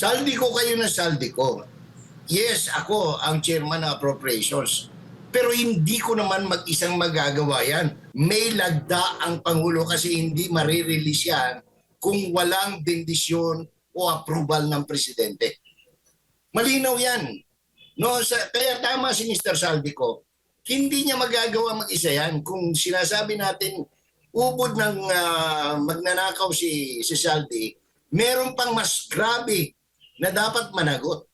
saldi ko kayo na saldi ko. Yes, ako ang chairman ng appropriations. Pero hindi ko naman mag-isang magagawa yan. May lagda ang Pangulo kasi hindi marirelease yan kung walang bendisyon o approval ng Presidente. Malinaw yan. No, sa, kaya tama si Mr. Saldico. Hindi niya magagawa mag-isa yan. Kung sinasabi natin, ubod ng ah, magnanakaw si, si Saldi, meron pang mas grabe na dapat managot.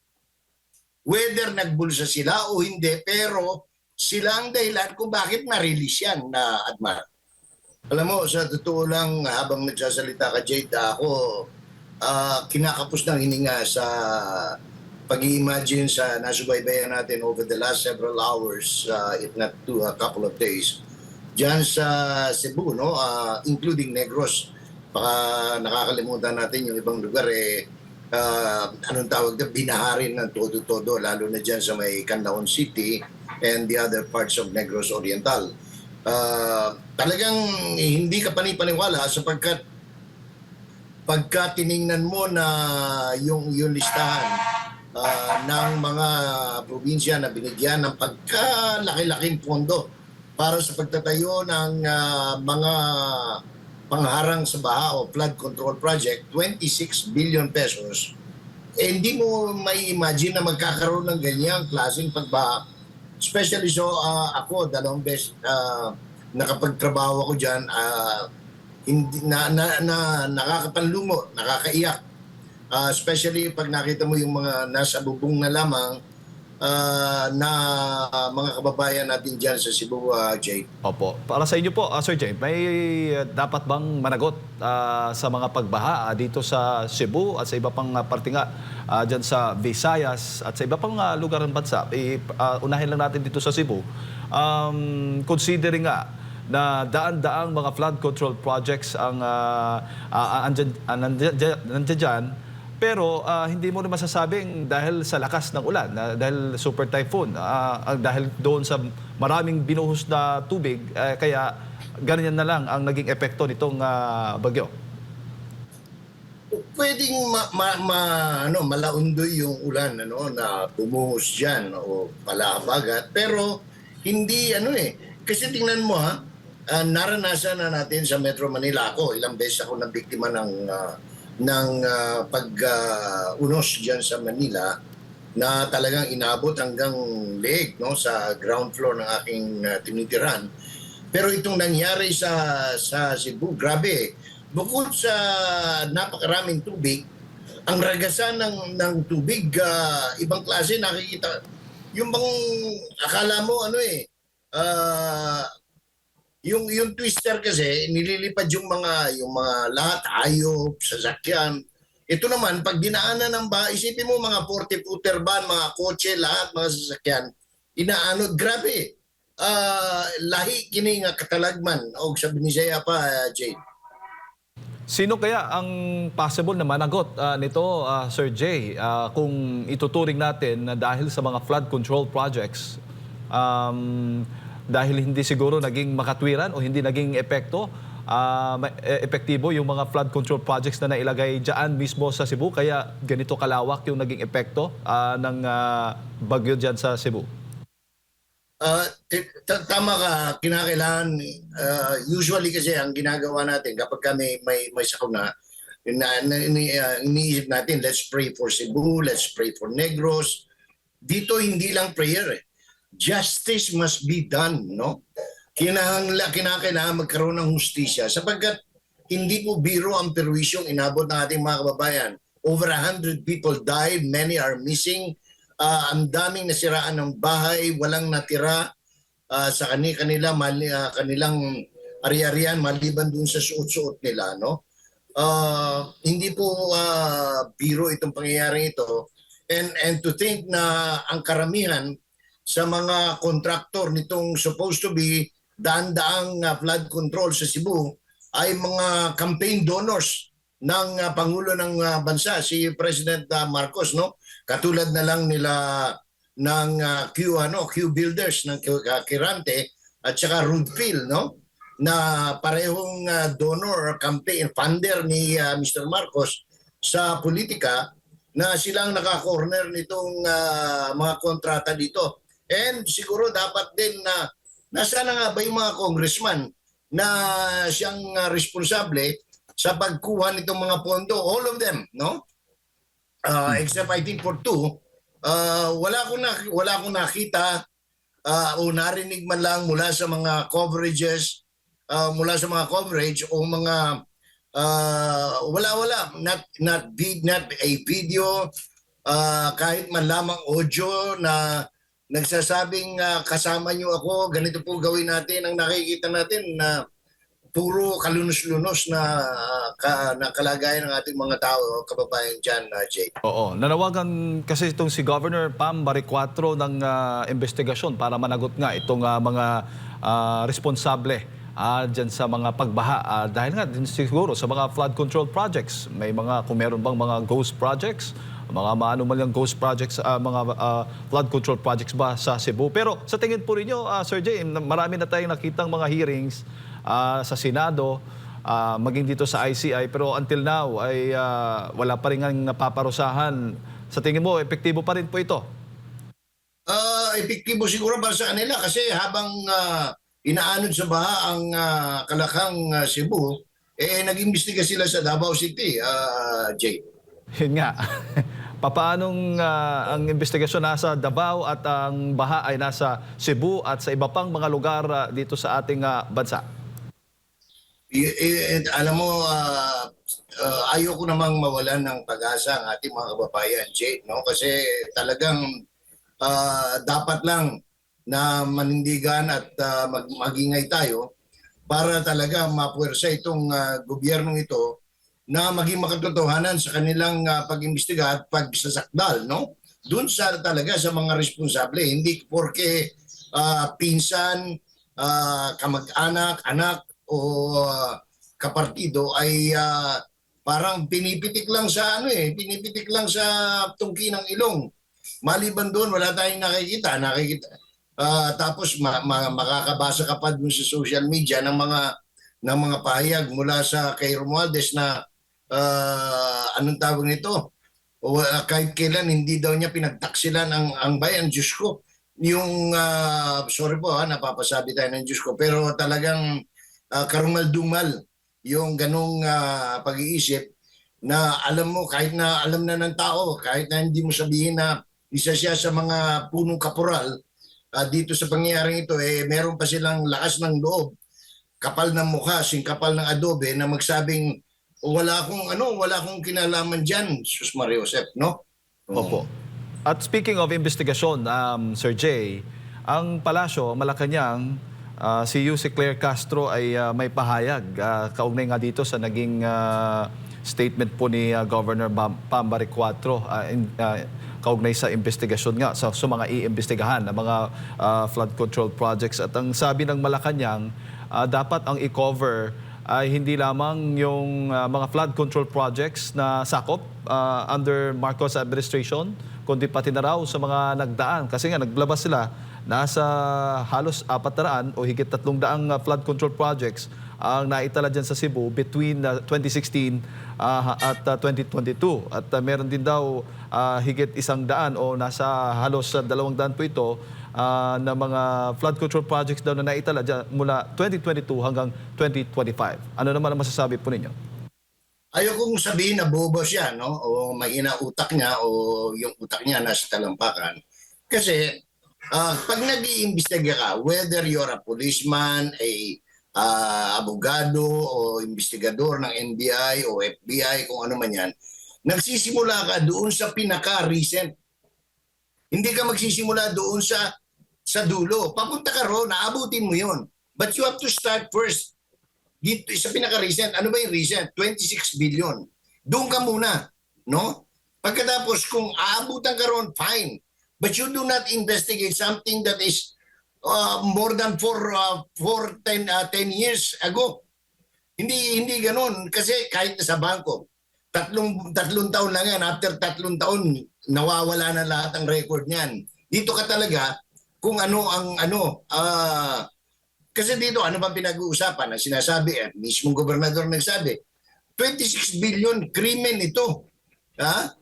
Whether nagbulsa sila o hindi, pero sila ang dahilan kung bakit na-release yan na Admar. Alam mo, sa totoo lang, habang nagsasalita ka, Jade, ako ah, kinakapos ng hininga sa pag-imagine sa nasubaybayan natin over the last several hours, uh, if not to a couple of days, dyan sa Cebu, no? Ah, including Negros. Baka nakakalimutan natin yung ibang lugar, eh, ah, anong tawag na, binaharin ng todo-todo, lalo na dyan sa may Canlaon City and the other parts of Negros Oriental. Ah, talagang hindi ka panipaniwala sapagkat pagka tiningnan mo na yung, yung listahan ah, ng mga probinsya na binigyan ng pagkalaki-laking pondo para sa pagtatayo ng ah, mga pangharang sa baha o flood control project, 26 billion pesos, eh, hindi mo may imagine na magkakaroon ng ganyang klaseng pagbaha. Especially so, ah, ako, dalawang beses ah, nakapagtrabaho ako dyan, ah, hindi, na, na, na, nakakapanlumo, nakakaiyak. Ah, especially pag nakita mo yung mga nasa bubong na lamang ah, na mga kababayan natin dyan sa Cebu, ah, Jay. Opo. Para sa inyo po, ah, Sir Jay, may uh, dapat bang managot ah, sa mga pagbaha ah, dito sa Cebu at sa iba pang uh, parte nga ah, dyan sa Visayas at sa iba pang ah, lugar ng bansa? Eh, ah, unahin lang natin dito sa Cebu. Um, considering nga na daan-daang mga flood control projects ang uh, uh, andyan, uh, nandyan, nandyan dyan, pero ah, hindi mo naman masasabing dahil sa lakas ng ulan, na dahil super typhoon, ang dahil doon sa maraming binuhos na tubig, eh, kaya ganyan na lang ang naging epekto nitong ah, bagyo. pwedeng ma, ma, ma- ano, malaundoy yung ulan ano, na bumuhos dyan o palabagat. Pero hindi ano eh. Kasi tingnan mo ha, ah, naranasan na natin sa Metro Manila ako. Ilang beses ako nabiktima ng, ah, ng ah, pag-unos dyan sa Manila na talagang inabot hanggang leg no, sa ground floor ng aking ah, tinitiran. Pero itong nangyari sa sa Cebu, grabe. Bukod sa napakaraming tubig, ang ragasan ng ng tubig ah, ibang klase nakikita. Yung bang akala mo ano eh ah, yung yung twister kasi nililipad yung mga yung mga lahat ayop, sasakyan. Ito naman pag dinaanan ng ba, isipin mo mga 40 footer van, mga kotse, lahat mga sasakyan. Inaano, grabe. Ah, lahi kini nga katalagman og sa Binisaya pa ah, Jade. Sino kaya ang possible na managot ah, nito, ah, Sir Jay, ah, kung ituturing natin na dahil sa mga flood control projects, um, dahil hindi siguro naging makatwiran o hindi naging epekto, e- epektibo yung mga flood control projects na nailagay dyan mismo sa Cebu, kaya ganito kalawak yung naging epekto ah, ng ah, bagyo dyan sa Cebu. T- tama ka, kinakailangan, ah, usually kasi ang ginagawa natin kapag kami may, may sakuna, na, na, ah, iniisip natin, let's pray for Cebu, let's pray for Negros. Dito hindi lang prayer eh. Justice must be done, no? Kinahangla, kinakailangan magkaroon ng hustisya sapagkat hindi po biro ang perwisyong inabot ng ating mga kababayan. Over a hundred people died, many are missing. Ah, ang daming nasiraan ng bahay, walang natira ah, sa kani kanila mali, ah, kanilang ari-arian maliban dun sa suot-suot nila, no? Ah, hindi po ah, biro itong pangyayaring ito. And and to think na ang karamihan sa mga kontraktor nitong supposed to be daan-daang ah, flood control sa Cebu ay mga campaign donors ng ah, Pangulo ng ah, Bansa, si President ah, Marcos, no? Katulad na lang nila ng ah, Q, ano, Q Builders ng ah, Kirante at saka Rudfield, no? Na parehong ah, donor or campaign funder ni ah, Mr. Marcos sa politika na silang naka-corner nitong ah, mga kontrata dito. And siguro dapat din na nasa na nga ba yung mga congressman na siyang ah, responsable sa pagkuha nitong mga pondo, all of them, no? Uh, except I think for two, uh, wala akong na, wala akong nakita. Uh, o narinig man lang mula sa mga coverages, uh, mula sa mga coverage o mga uh, wala wala. Not not not a video. Uh, kahit man lamang audio na nagsasabing uh, kasama niyo ako ganito po gawin natin ang nakikita natin na puro kalunos-lunos na, uh, ka, na kalagayan ng ating mga tao kababayan dyan uh, Jay. Oo, nanawagan kasi itong si Governor Pam Baricuatro ng ah, investigasyon para managot nga itong ah, mga ah, responsable ah, dyan sa mga pagbaha. Ah, dahil nga din siguro sa mga flood control projects, may mga, kung meron bang mga ghost projects, mga yung ghost projects, ah, mga ah, flood control projects ba sa Cebu. Pero sa tingin po ninyo, ah, Sir Jay, marami na tayong nakitang mga hearings ah, sa Senado, ah, maging dito sa ICI, pero until now ay ah, wala pa rin ang napaparusahan. Sa tingin mo, epektibo pa rin po ito? Uh, epektibo siguro para sa kanila kasi habang uh, inaanod sa baha ang uh, Kalakang uh, Cebu, eh nag-imbestiga sila sa Davao City, uh, Jay. Yun nga. Papaanong ah, ang investigasyon nasa Davao at ang baha ay nasa Cebu at sa iba pang mga lugar ah, dito sa ating ah, bansa? I- i- alam mo, uh, uh, ayoko namang mawalan ng pag-asa ang ating mga kababayan, Jay, no? Kasi talagang uh, dapat lang na manindigan at uh, mag- magingay tayo para talaga mapuwersa itong uh, gobyernong ito na maging makatotohanan sa kanilang uh, pag-imbestiga at pagsasakdal, no? Doon sa talaga sa mga responsable, hindi porke ah, pinsan, ah, kamag-anak, anak o ah, kapartido ay ah, parang pinipitik lang sa ano eh, pinipitik lang sa tungki ng ilong. Maliban doon, wala tayong nakikita, nakikita. Ah, tapos ma- ma- makakabasa ka pa dun sa social media ng mga ng mga pahayag mula sa kay Romualdez na ah, anong tawag nito? O ah, kahit kailan hindi daw niya pinagtaksilan ang ang bayan, Diyos ko. Yung ah, sorry po ha, napapasabi tayo ng Diyos ko, pero talagang ah, karumal-dumal yung ganong ah, pag-iisip na alam mo kahit na alam na ng tao, kahit na hindi mo sabihin na isa siya sa mga punong kaporal ah, dito sa pangyayaring ito eh meron pa silang lakas ng loob kapal ng mukha, sing kapal ng adobe na magsabing wala akong ano, wala akong kinalaman diyan, Sus Maria Josep, no? Opo. At speaking of investigasyon, um, Sir Jay, ang palasyo, Malacanang, ah, si Yuse Claire Castro ay ah, may pahayag ah, kaugnay nga dito sa naging ah, statement po ni ah, Governor Bam- Pam Baricuatro ah, in- ah, kaugnay sa investigasyon nga sa, sa mga iimbestigahan ng mga ah, flood control projects. At ang sabi ng Malacanang, ah, dapat ang i-cover ay hindi lamang yung ah, mga flood control projects na sakop ah, under Marcos administration, kundi pati na raw sa mga nagdaan. Kasi nga naglabas sila nasa halos 400 o higit 300 ah, flood control projects ang naitala dyan sa Cebu between ah, 2016 ah, at ah, 2022. At ah, meron din daw ah, higit isang daan o nasa halos dalawang daan po ito ah, na mga flood control projects daw na naitala dyan mula 2022 hanggang 2025. Ano naman ang masasabi po ninyo? Ayokong sabihin na bobo siya, no? O mahina utak niya o yung utak niya nasa talampakan. Kasi ah, pag nag-iimbestiga ka, whether you're a policeman, a ah, abogado o investigador ng NBI o FBI, kung ano man yan, nagsisimula ka doon sa pinaka-recent. Hindi ka magsisimula doon sa sa dulo. Papunta ka ro, naabutin mo yon. But you have to start first dito sa pinaka-recent, ano ba yung recent? 26 billion. Doon ka muna, no? Pagkatapos kung aabutan ka ron, fine. But you do not investigate something that is uh, more than for uh, for 10 uh, 10 years ago. Hindi hindi ganoon kasi kahit sa bangko, tatlong tatlong taon lang yan, after tatlong taon nawawala na lahat ang record niyan. Dito ka talaga kung ano ang ano ah kasi dito, ano bang pinag-uusapan? Ang sinasabi, eh, mismong gobernador nagsabi, 26 billion krimen ito. Ha?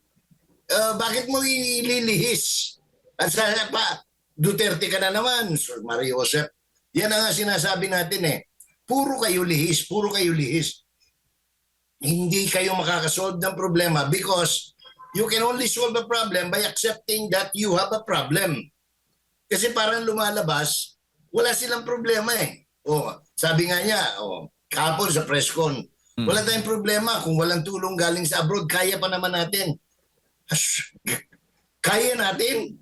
ah, bakit mo ililihis? At sa pa, Duterte ka na naman, Sir Mario Josep. Yan ang sinasabi natin eh. Puro kayo lihis, puro kayo lihis. Hindi kayo makakasolve ng problema because you can only solve a problem by accepting that you have a problem. Kasi parang lumalabas, wala silang problema eh. O, sabi nga niya, o, kahapon sa press con, wala tayong problema kung walang tulong galing sa abroad, kaya pa naman natin. As- Kaya natin.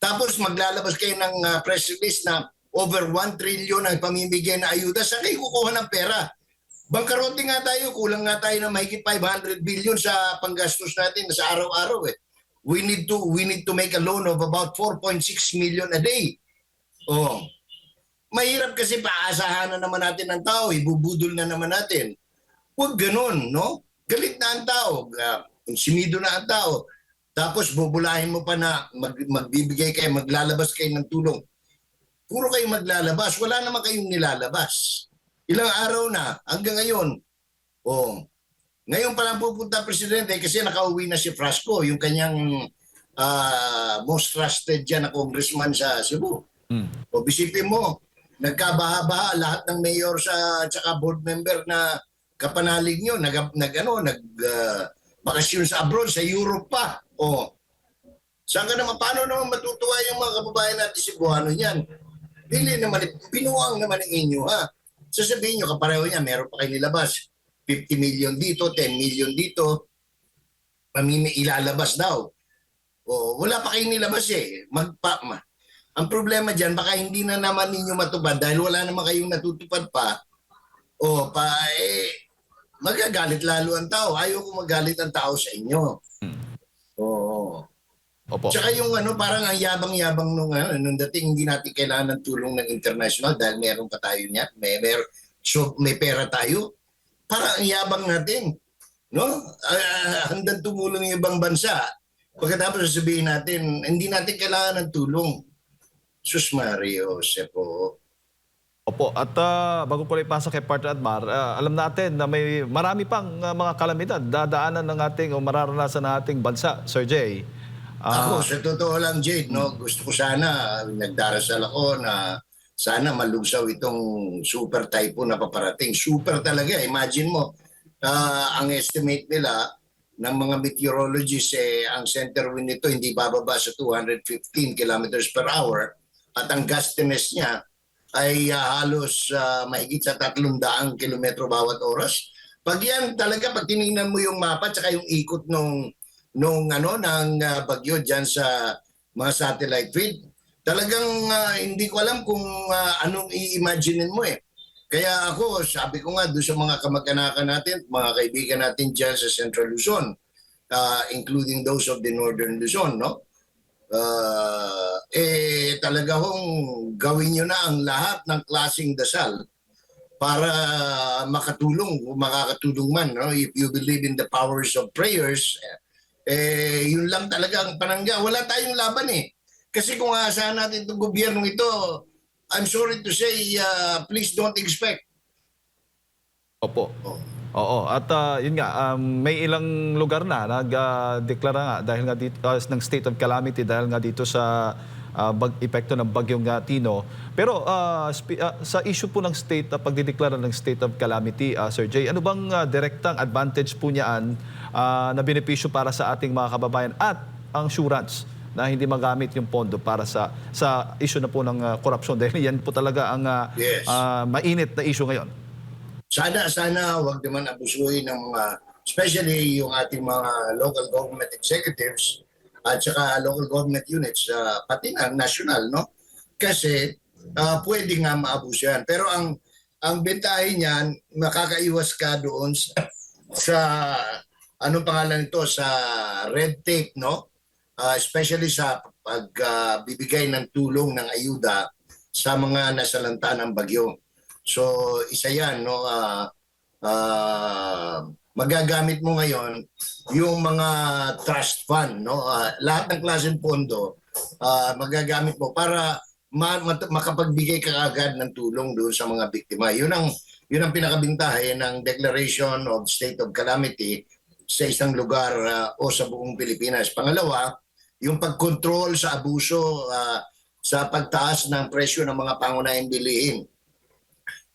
Tapos maglalabas kayo ng uh, press release na over 1 trillion ang pamimigay na ayuda. Saan kayo kukuha ng pera? Bangkarote nga tayo, kulang nga tayo ng mahigit 500 billion sa panggastos natin sa araw-araw eh. We need to we need to make a loan of about 4.6 million a day. Oh. Mahirap kasi paasahan na naman natin ng tao, ibubudol na naman natin. Huwag ganun, no? Galit na ang tao, uh, na ang tao. Tapos bubulahin mo pa na mag, magbibigay kayo, maglalabas kayo ng tulong. Puro kayo maglalabas, wala naman kayong nilalabas. Ilang araw na, hanggang ngayon. Oh. Ngayon pa lang pupunta presidente kasi nakauwi na si Frasco, yung kanyang ah, most trusted dyan na congressman sa Cebu. Mm. O bisipin mo, nagkabaha-baha lahat ng mayor sa at saka board member na kapanalig nyo, nag, nag, ano, nag bakasyon sa abroad, sa Europe pa. O, saan ka naman, paano naman matutuwa yung mga kababayan natin si Buhano niyan? Dili naman, pinuwang naman ang inyo ha. Sasabihin nyo, kapareho niya, meron pa kayo nilabas. 50 million dito, 10 million dito. Pamimi ilalabas daw. O, wala pa kayong nilabas eh. Magpa, ma. Ang problema dyan, baka hindi na naman ninyo matupad dahil wala naman kayong natutupad pa. O, pa, eh, magagalit lalo ang tao. Ayaw ko magalit ang tao sa inyo. Oo. Opo. Tsaka yung ano, parang ang yabang-yabang nung, ano, nung dating hindi natin kailangan ng tulong ng international dahil meron pa tayo niya. May, may, so, may pera tayo. Parang ang yabang natin. No? Ah, handang tumulong yung ibang bansa. Pagkatapos sasabihin natin, hindi natin kailangan ng tulong. Sus Mario, Sepo. Opo, at ah, bago ko ipasa kay Partner Admar, ah, alam natin na may marami pang ah, mga kalamidad dadaanan ng ating o mararanasan ng ating bansa, Sir Jay. Ah, Ako, sa totoo lang, Jade, no, gusto ko sana, nagdarasal ako na sana malusaw itong super typhoon na paparating. Super talaga. Imagine mo, ah, ang estimate nila ng mga meteorologists, eh, ang center wind nito hindi bababa sa 215 kilometers per hour at ang gustiness niya ay ah, halos ah, mahigit sa 300 kilometro bawat oras. Pag yan talaga, pag tinignan mo yung mapa at yung ikot nung nung ano ng ah, bagyo diyan sa mga satellite feed. Talagang ah, hindi ko alam kung ah, anong i-imaginein mo eh. Kaya ako, sabi ko nga doon sa mga kamag-anakan natin, mga kaibigan natin diyan sa Central Luzon, ah, including those of the Northern Luzon, no? Ah, eh talaga hong gawin nyo na ang lahat ng klasing dasal para makatulong, makakatulong man, no? If you believe in the powers of prayers, eh, yun lang talaga ang panangga. Wala tayong laban eh. Kasi kung aasahan natin itong gobyernong ito, I'm sorry to say, uh, please don't expect. opo. Oh. Oo, at ah, yun nga, um, may ilang lugar na nag-deklara nga dahil nga dito, ah, ng state of calamity dahil nga dito sa ah, bag, epekto ng bagyong nga Tino. Pero spe- ah, sa issue po ng state, uh, pagdideklara ng state of calamity, ah, Sir Jay, ano bang ah, direktang advantage po niyaan ah, na benepisyo para sa ating mga kababayan at ang assurance na hindi magamit yung pondo para sa sa issue na po ng korupsyon dahil yan po talaga ang ah, Yes. ah, mainit na issue ngayon. Sana, sana wag naman abusuhin ng mga, especially yung ating mga local government executives at saka local government units, uh, pati na national, no? Kasi uh, pwede nga maabuso yan. Pero ang ang bentahin niyan, makakaiwas ka doon sa, sa anong pangalan nito sa red tape, no? Uh, especially sa pagbibigay ng tulong ng ayuda sa mga nasalanta ng bagyo. So isa yan no ah ah, magagamit mo ngayon yung mga trust fund no Ah, lahat ng klaseng pondo ah, magagamit mo para ma- mat- makapagbigay ka agad ng tulong doon sa mga biktima. Yun ang yun ang pinakabintahe ng declaration of state of calamity sa isang lugar ah, o sa buong Pilipinas. Pangalawa, yung pagkontrol sa abuso ah, sa pagtaas ng presyo ng mga pangunahing bilihin.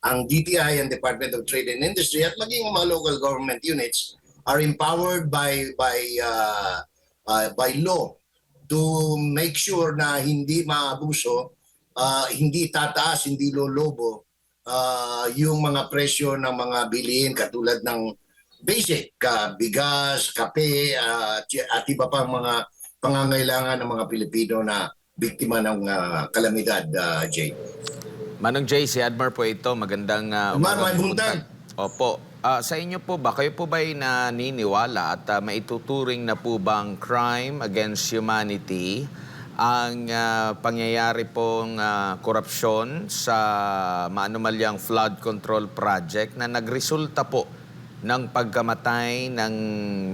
Ang DTI and Department of Trade and Industry at maging mga local government units are empowered by by uh, uh, by law to make sure na hindi maabuso, uh, hindi tataas, hindi lolobo uh, yung mga presyo ng mga bilihin katulad ng basic, ka bigas, kape, uh, at iba pang mga pangangailangan ng mga Pilipino na biktima ng uh, kalamidad, uh, Jay. Manong Jay, si Admar po ito. Magandang uh, may buntag. Opo. Ah, sa inyo po ba, kayo po ba'y naniniwala at ah, maituturing na po bang crime against humanity ang ah, pangyayari pong ah, korupsyon sa maanumalyang flood control project na nagresulta po ng pagkamatay ng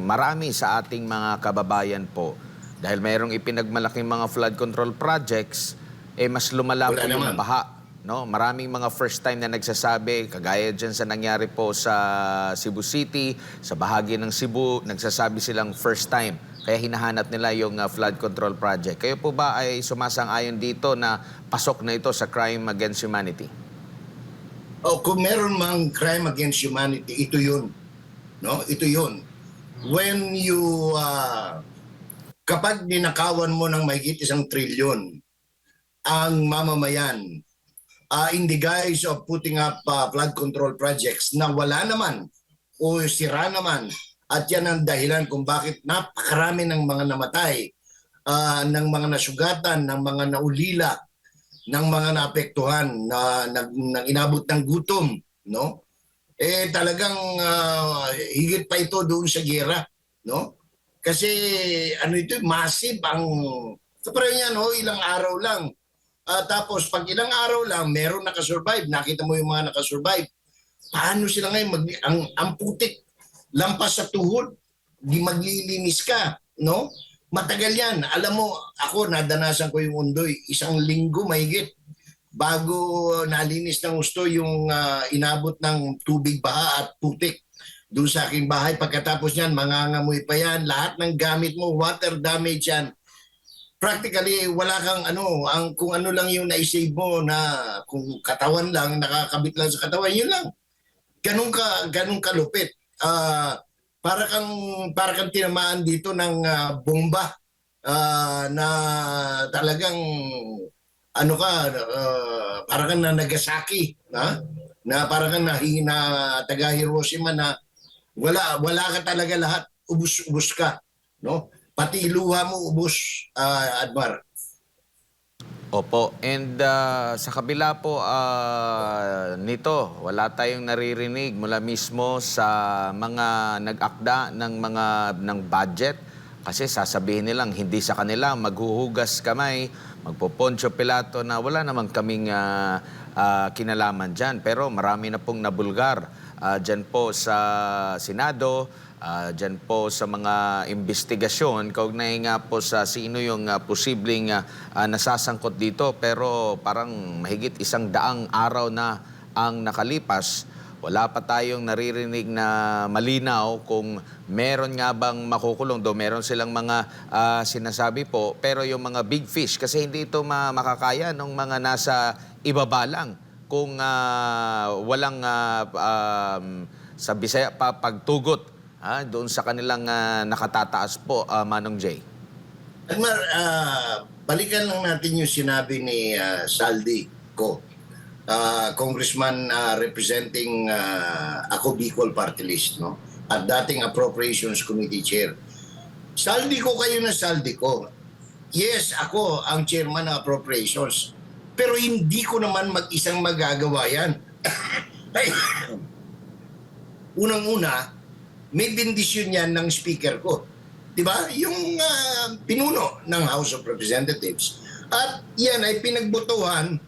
marami sa ating mga kababayan po. Dahil mayroong ipinagmalaking mga flood control projects, eh mas lumala po yung baha. No, maraming mga first time na nagsasabi, kagaya dyan sa nangyari po sa Cebu City, sa bahagi ng Cebu, nagsasabi silang first time. Kaya hinahanap nila yung uh, flood control project. Kayo po ba ay sumasang-ayon dito na pasok na ito sa crime against humanity? O kung meron mang crime against humanity, ito yun. No? Ito yun. When you, uh, kapag ninakawan mo ng mahigit isang trilyon ang mamamayan uh, in the guise of putting up uh, flood control projects na wala naman o sira naman at yan ang dahilan kung bakit napakarami ng mga namatay, uh, ng mga nasugatan, ng mga naulila, ng mga naapektuhan na nag, nang inabot ng gutom, no? Eh talagang ah, higit pa ito doon sa gera, no? Kasi ano ito, massive ang parang yan, no, ilang araw lang. Ah, tapos pag ilang araw lang, meron nakasurvive. Nakita mo yung mga nakasurvive. Paano sila ngayon mag ang ang putik lampas sa tuhod, di maglilinis ka, no? Matagal yan. Alam mo, ako nadanasan ko yung undoy, isang linggo mahigit bago nalinis ng gusto yung ah, inabot ng tubig baha at putik doon sa aking bahay. Pagkatapos niyan, mangangamoy pa yan. Lahat ng gamit mo, water damage yan. Practically, wala kang ano, ang, kung ano lang yung naisave mo na kung katawan lang, nakakabit lang sa katawan, yun lang. Ganun ka, ganun kalupit. Ah, para kang para kang tinamaan dito ng ah, bomba ah, na talagang ano ka ah, para kang na Nagasaki na na para kang na, na taga Hiroshima na wala wala ka talaga lahat ubus-ubus ka no pati luha mo ubus ah, Admar Opo. And uh, sa kabila po uh, nito, wala tayong naririnig mula mismo sa mga nag-akda ng mga ng budget kasi sasabihin nilang hindi sa kanila maghuhugas kamay, magpoponcho pilato na wala namang kaming uh, uh, kinalaman dyan. Pero marami na pong nabulgar uh, dyan po sa Senado, Ah, dyan po sa mga investigasyon, kaugnay nga po sa sino yung ah, posibleng ah, nasasangkot dito. Pero parang mahigit isang daang araw na ang nakalipas. Wala pa tayong naririnig na malinaw kung meron nga bang makukulong. Do meron silang mga ah, sinasabi po. Pero yung mga big fish, kasi hindi ito ma- makakaya ng mga nasa ibaba lang. Kung ah, walang ah, um, sa Bisaya pa pagtugot ah, doon sa kanilang ah, nakatataas po, ah, Manong Jay. Admar, ah, balikan lang natin yung sinabi ni ah, Saldi ko, ah, congressman ah, representing ah, ako Bicol Party List, no? at dating Appropriations Committee Chair. Saldi ko kayo na saldi ko. Yes, ako ang chairman ng Appropriations. Pero hindi ko naman mag-isang magagawa yan. Unang-una, may bendisyon yan ng speaker ko. 'Di ba? Yung ah, pinuno ng House of Representatives. At yan ay pinagbotohan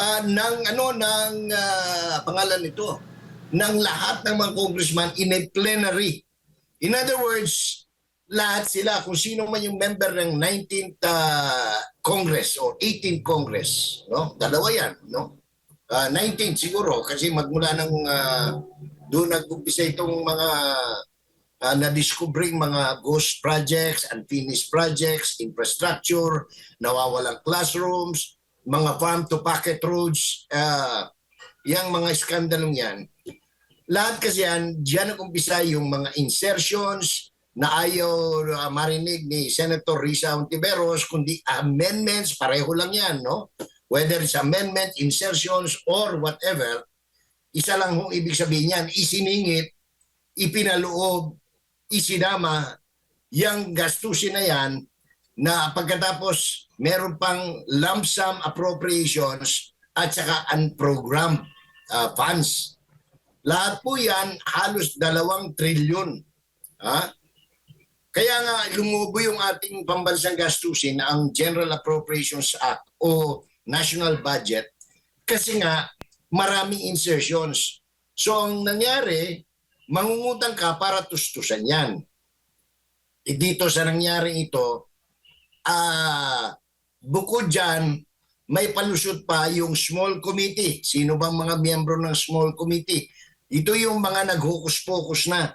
ah, ng ano ng ah, pangalan nito ng lahat ng mga congressman in a plenary. In other words, lahat sila kung sino man yung member ng 19th ah, Congress or 18th Congress, no? Dalawa yan, no? Ah, 19 siguro kasi magmula ng ah, doon nag-umpisa itong mga uh, na-discovering mga ghost projects, unfinished projects, infrastructure, nawawalang classrooms, mga farm-to-pocket roads, uh, yung mga skandalong yan. Lahat kasi yan, diyan nag-umpisa yung mga insertions na ayaw uh, marinig ni Senator Risa Ontiveros, kundi amendments, pareho lang yan, no? Whether it's amendment, insertions, or whatever, isa lang hong ibig sabihin yan, isiningit, ipinaloob, isinama, yung gastusin na yan, na pagkatapos meron pang lump sum appropriations at saka unprogrammed uh, funds. Lahat po yan halos dalawang trilyon. Ha? Kaya nga lumubo yung ating pambansang gastusin ang General Appropriations Act o National Budget kasi nga maraming insertions. So ang nangyari, mangungutang ka para tustusan yan. E dito sa nangyari ito, ah bukod dyan, may palusot pa yung small committee. Sino bang mga miyembro ng small committee? Ito yung mga naghukus-pokus na.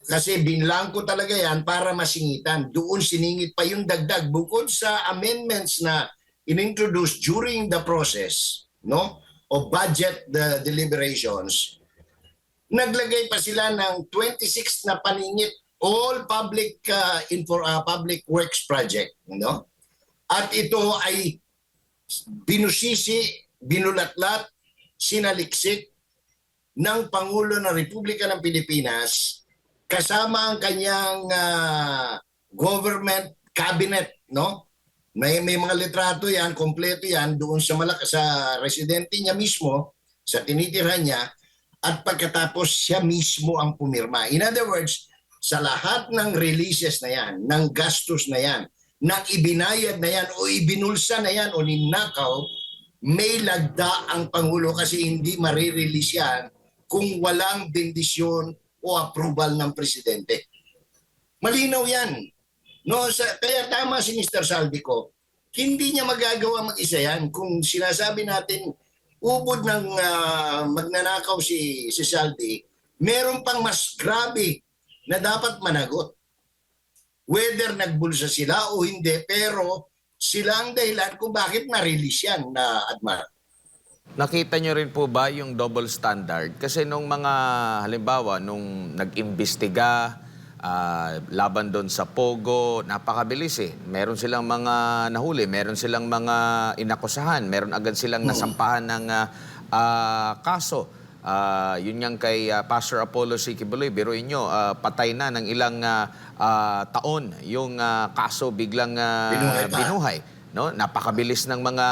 Kasi binlangko talaga yan para masingitan. Doon siningit pa yung dagdag. Bukod sa amendments na inintroduce during the process no, of budget the deliberations, naglagay pa sila ng 26 na paningit all public uh, info, uh, public works project no at ito ay binusisi binulatlat sinaliksik ng Pangulo ng Republika ng Pilipinas kasama ang kanyang uh, government cabinet no may may mga litrato yan kompleto yan doon sa malak sa residente niya mismo sa tinitirhan niya at pagkatapos siya mismo ang pumirma. In other words, sa lahat ng releases na yan, ng gastos na yan, ng ibinayad na yan o ibinulsa na yan o ninakaw, may lagda ang Pangulo kasi hindi marirelease yan kung walang bendisyon o approval ng Presidente. Malinaw yan. No, sa, kaya tama si Mr. Saldico, hindi niya magagawa mag-isa yan kung sinasabi natin ubod ng ah, magnanakaw si, si Saldi, meron pang mas grabe na dapat managot. Whether nagbulsa sila o hindi, pero sila ang dahilan kung bakit na-release yan na Admar. Nakita nyo rin po ba yung double standard? Kasi nung mga, halimbawa, nung nag-imbestiga ah, laban doon sa Pogo, napakabilis eh. Meron silang mga nahuli, meron silang mga inakusahan, meron agad silang nasampahan ng ah, ah, kaso. Ah, yun yang kay ah, Pastor Apollo C. Kibuloy, biruin nyo, ah, patay na ng ilang ah, ah, taon yung ah, kaso biglang ah, Binuhay binuhay no napakabilis ng mga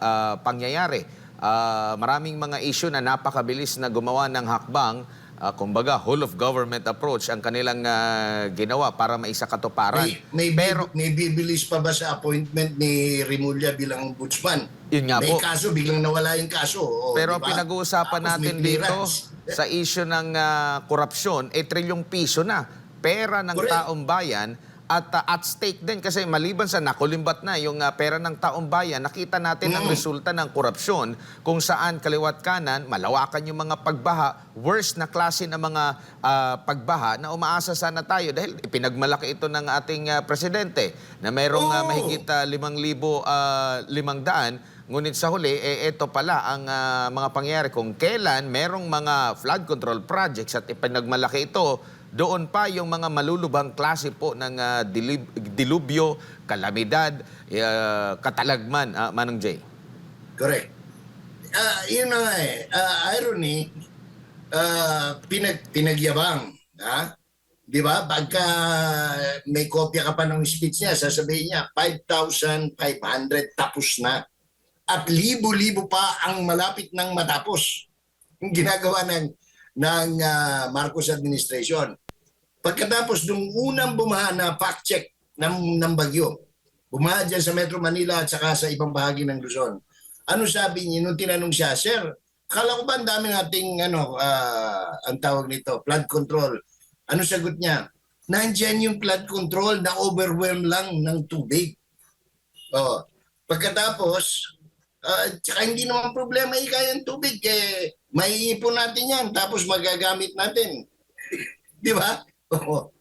ah, pangyayari Ah, maraming mga issue na napakabilis na gumawa ng hakbang ah, kumbaga whole of government approach ang kanilang ah, ginawa para maisakatuparan May, may, pero may bibilis pa ba sa appointment ni Rimulya bilang ombudsman? Yun nga may po. kaso, biglang nawala yung kaso. o, Pero di ba? pinag-uusapan natin dito sa issue ng ah, korupsyon, eh trilyong piso na. Pera ng Correct. taong bayan at ah, at stake din. Kasi maliban sa nakulimbat na yung ah, pera ng taong bayan, nakita natin ang resulta ng korupsyon kung saan kaliwat kanan, malawakan yung mga pagbaha, worst na klase ng mga ah, pagbaha na umaasa sana tayo dahil ipinagmalaki ito ng ating ah, presidente na mayroong ah, Oo. mahigit ah, 5,000 500 Ngunit sa huli, eh, ito pala ang ah, mga pangyayari kung kailan merong mga flood control projects at ipinagmalaki ito, doon pa yung mga malulubang klase po ng ah, dilib- dilubyo, kalamidad, ah, katalagman, ah, Manong Jay. Correct. Ah, yun na nga eh. Ah, irony, ah, pinag, pinagyabang. Ha? Di ba? Pagka may kopya ka pa ng speech niya, sasabihin niya, 5,500 tapos na. At libo-libo pa ang malapit ng matapos. Yung ginagawa ng, ng ah, Marcos administration. Pagkatapos nung unang bumaha na fact check ng, ng bagyo, bumaha dyan sa Metro Manila at saka sa ibang bahagi ng Luzon. Ano sabi niya nung tinanong siya, Sir, akala ko ba ang dami nating ano, ah, ang tawag nito, flood control. Ano sagot niya? Nandyan yung flood control na overwhelm lang ng tubig. Oh. Pagkatapos, ah, tsaka hindi naman problema ika yung tubig. Eh, maiipon natin yan, tapos magagamit natin. Di ba? Oo.